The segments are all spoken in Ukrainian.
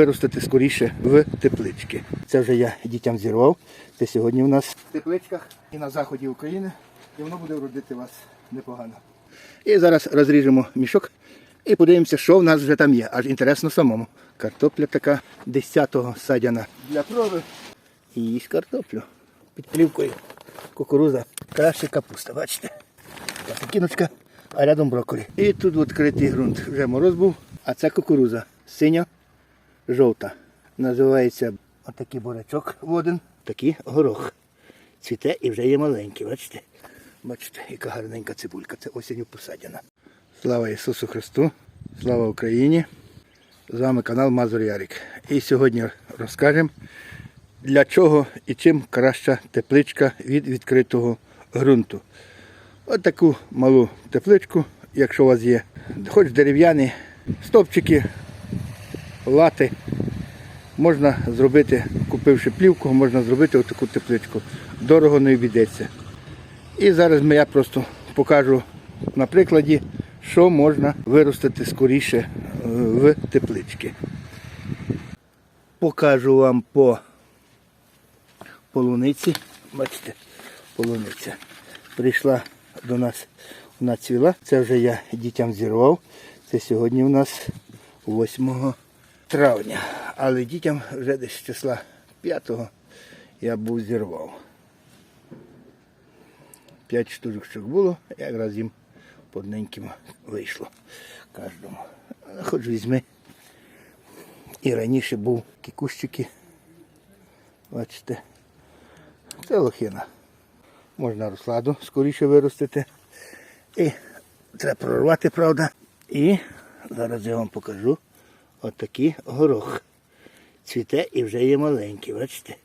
виростити скоріше в теплички. Це вже я дітям зірвав. Це сьогодні у нас в тепличках і на заході України. І воно буде вродити вас непогано. І зараз розріжемо мішок і подивимося, що в нас вже там є. Аж інтересно самому. Картопля така 10-го садяна для проби. І їсть картоплю під плівкою. Кукуруза. Краще капуста, бачите? Кіночка, а рядом брокколі. І тут відкритий ґрунт. Вже мороз був, а це кукуруза. Синя, жовта. Називається отакий бурячок воден, такий горох. Цвіте і вже є маленький, бачите? Бачите, яка гарненька цибулька. Це осінню посадяна. Слава Ісусу Христу! Слава Україні! З вами канал Мазур Ярик. І сьогодні розкажемо, для чого і чим краща тепличка від відкритого ґрунту. От таку малу тепличку, якщо у вас є, хоч дерев'яні стовпчики, лати, можна зробити, купивши плівку, можна зробити отаку тепличку. Дорого не обійдеться. І зараз я просто покажу на прикладі, що можна виростити скоріше е, в теплички. Покажу вам по полуниці. Бачите, полуниця. Прийшла до нас, вона цвіла. Це вже я дітям зірвав. Це сьогодні у нас 8 травня. Але дітям вже десь з числа 5-го я був зірвав. П'ять штучок було, якраз їм по одненьким вийшло кожному. Хоч візьми. І раніше був кікущики. Бачите, це лохина. Можна розкладу скоріше виростити. І треба прорвати, правда. І зараз я вам покажу отакий горох. Цвіте і вже є маленький, бачите?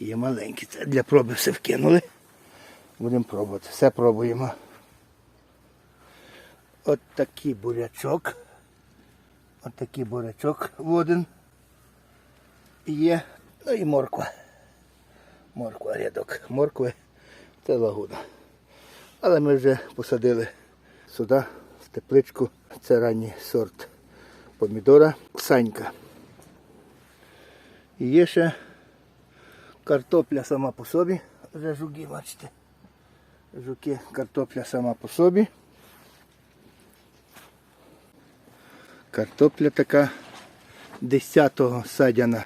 Є маленький. Це для проби все вкинули. Будемо пробувати. Все пробуємо. От такий бурячок. От такий бурячок воден є. Ну і морква. Морква рядок. Моркви це лагуда. Але ми вже посадили сюди, в тепличку. Це ранній сорт помідора Санька. І є ще картопля сама по собі. Вже жуки, бачите. Жуки, картопля сама по собі. Картопля така 10-го садяна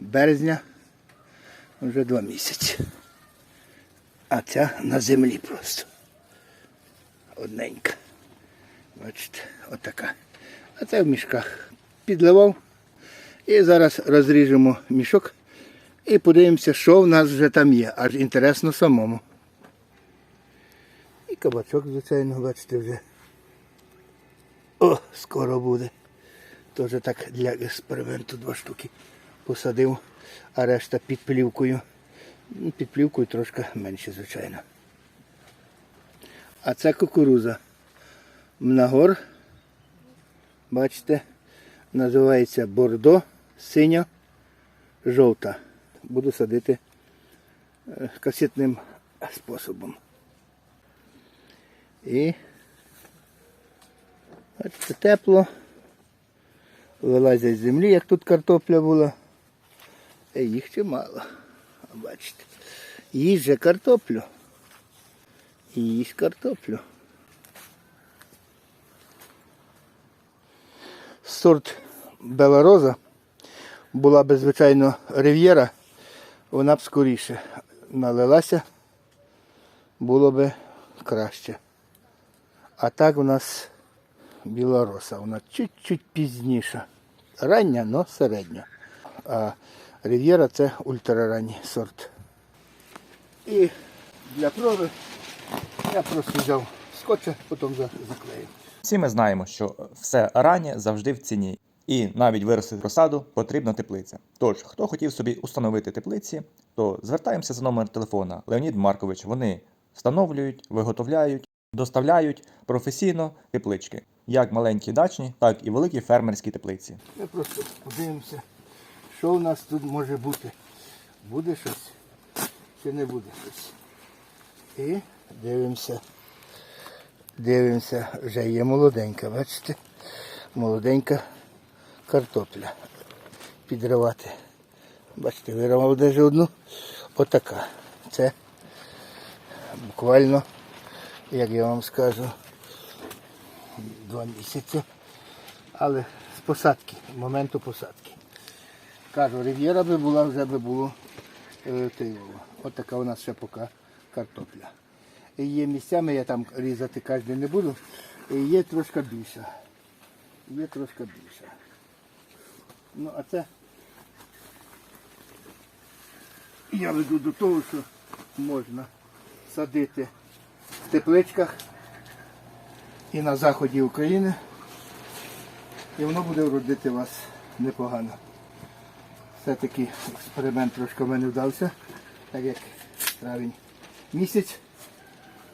березня. Вже два місяці. А ця на землі просто. Одненька. Бачите, отака. А це в мішках підливав. І зараз розріжемо мішок і подивимося, що в нас вже там є. Аж інтересно самому. І кабачок, звичайно, бачите, вже. О, скоро буде. Теж так для експерименту два штуки посадив, а решта під плівкою. Ну, Під плівкою трошки менше, звичайно. А це кукуруза. Мнагор. Бачите, називається бордо, синя, жовта. Буду садити е, касетним способом. І бачите, тепло. Вилазять з землі, як тут картопля була. Е, їх чимало. Бачите. Їсть же картоплю. І їсть картоплю. Сорт Белароза була б, звичайно, рив'єра, вона б скоріше налилася, було б краще. А так у нас білороса, вона чуть-чуть пізніша. Рання, але середня. А рив'єра це ультраранній сорт. І для проби я просто взяв скотча, потім за- Всі ми знаємо, що все раннє завжди в ціні. І навіть виростити розсаду потрібна теплиця. Тож, хто хотів собі установити теплиці, то звертаємося за номер телефона Леонід Маркович. Вони встановлюють, виготовляють, доставляють професійно теплички, як маленькі дачні, так і великі фермерські теплиці. Ми просто подивимося, що у нас тут може бути. Буде щось чи не буде щось. І дивимося. Дивимося, вже є молоденька, бачите? Молоденька картопля підривати. Бачите, вирвав даже одну. Отака. Це буквально, як я вам скажу, два місяці. Але з посадки, моменту посадки. Кажу, рив'єра би була, вже би було е, тиво. От така у нас ще поки картопля. Є місцями, я там різати кожен не буду. Є трошки більша. Є трошки більша. Ну, а це я веду до того, що можна садити в тепличках і на заході України. І воно буде вродити вас непогано. Все-таки експеримент трошки в мене вдався, так як травень місяць,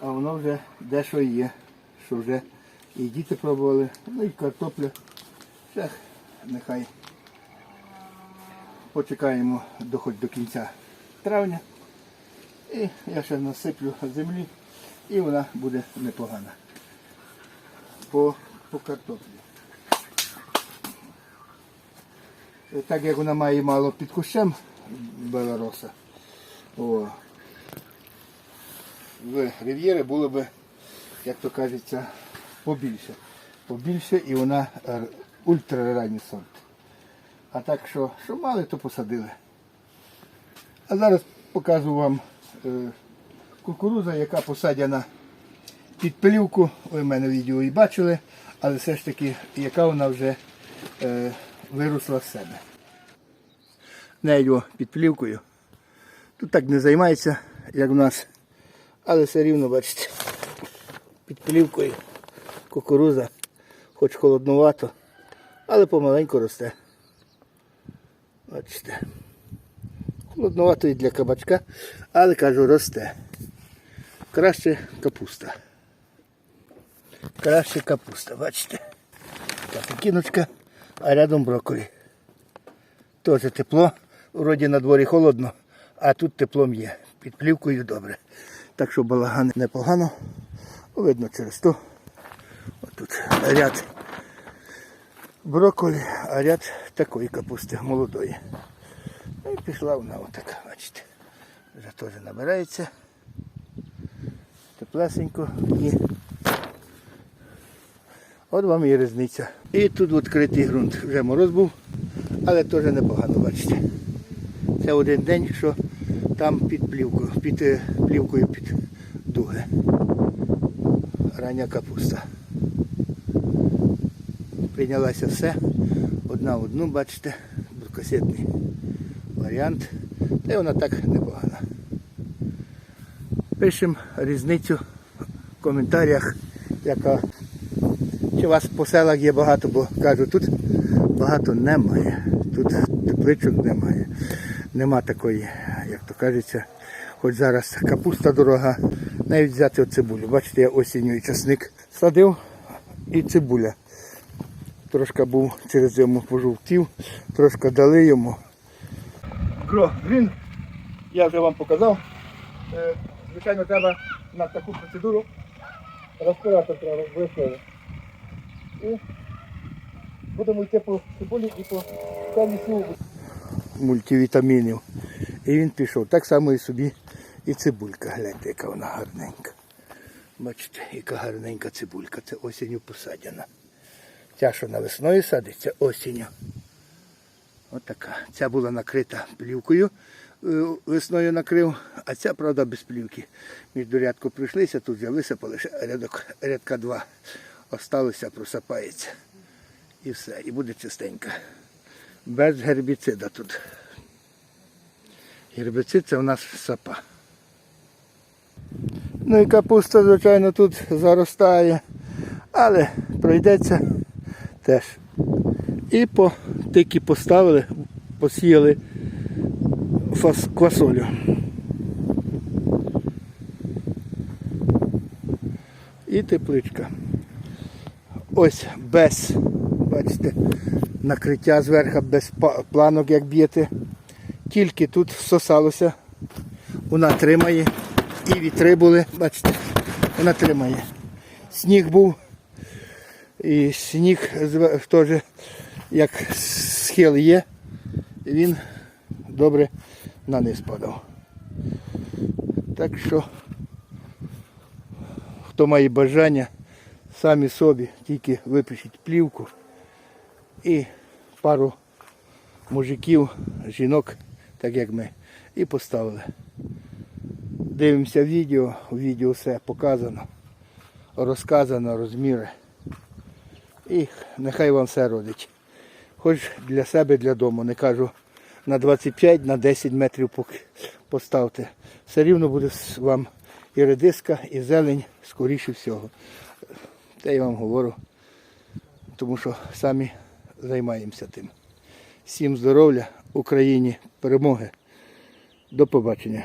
а воно вже дещо є, що вже і діти пробували, ну і картопля. Ще нехай почекаємо хоч до кінця травня. І я ще насиплю землі і вона буде непогана. По, по картоплі. Так як вона має мало під кущем белороса, о, в рив'єри було б, як то кажеться, побільше. Побільше і вона е, ультраранній сорт. А так що, що мали, то посадили. А зараз покажу вам е, кукуруза, яка посадена під пилівку. Ви в мене відео і бачили, але все ж таки, яка вона вже е, виросла з себе. Нею під плівкою. Тут так не займається, як в нас. Але все рівно, бачите, під плівкою кукуруза, хоч холоднувато, але помаленьку росте. Бачите. Холоднувато і для кабачка, але кажу, росте. Краще капуста. Краще капуста, бачите. Капукіночка, а рядом брокколі. Теж тепло, вроді на дворі холодно, а тут теплом є. Під плівкою добре. Так що балаган непогано. Видно через то. Отут ряд брокколі, а ряд такої капусти молодої. Ну і пішла вона отака, бачите. Вже теж набирається. Теплесенько і от вам і різниця. І тут відкритий ґрунт. Вже мороз був, але теж непогано, бачите. Це один день, що там під плівкою, під е, плівкою під дуги. Рання капуста. Прийнялася все. Одна в одну, бачите, двокасетний варіант. Та й вона так непогана. Пишемо різницю в коментарях, яка чи у вас по селах є багато, бо кажу, тут багато немає. Тут тепличок немає. Нема такої, то кажеться, хоч зараз капуста дорога, навіть взяти цибулю. Бачите, я осінню і часник садив і цибуля. Трошки був через зиму пожовтів, трошки дали йому. Гро Грін, я вже вам показав. Е, Звичайно, треба на таку процедуру респіратор треба обов'язково. І будемо йти по цибулі і по камісу мультивітамінів. І він пішов. Так само і собі і цибулька. Гляньте, яка вона гарненька. Бачите, яка гарненька цибулька. Це осінню посадена. Ця, що на весною садиться, осінню. Отака. Ця була накрита плівкою, е, весною накрив, а ця, правда, без плівки. Між рядку прийшлися, тут вже висипали ще рядок, рядка два. Осталося, просапається. І все. І буде чистенька. Без гербіцида тут. Гербіцид це у нас сапа. Ну і капуста, звичайно, тут заростає, але пройдеться теж. І по тики поставили, посіяли фас, квасолю. І тепличка. Ось без, бачите, накриття зверху, без планок, як б'єте. Тільки тут всосалося. Вона тримає. І вітри були, бачите, вона тримає. Сніг був. І сніг теж як схил є, він добре на низ падав. Так що, хто має бажання, самі собі тільки випишіть плівку і пару мужиків, жінок, так як ми, і поставили. Дивимося відео, у відео все показано, розказано, розміри. І нехай вам все родить. Хоч для себе, для дому. Не кажу на 25, на 10 метрів поставте. Все рівно буде вам і редиска, і зелень, скоріше всього. Те я вам говорю, тому що самі займаємося тим. Всім здоров'я, Україні перемоги. До побачення.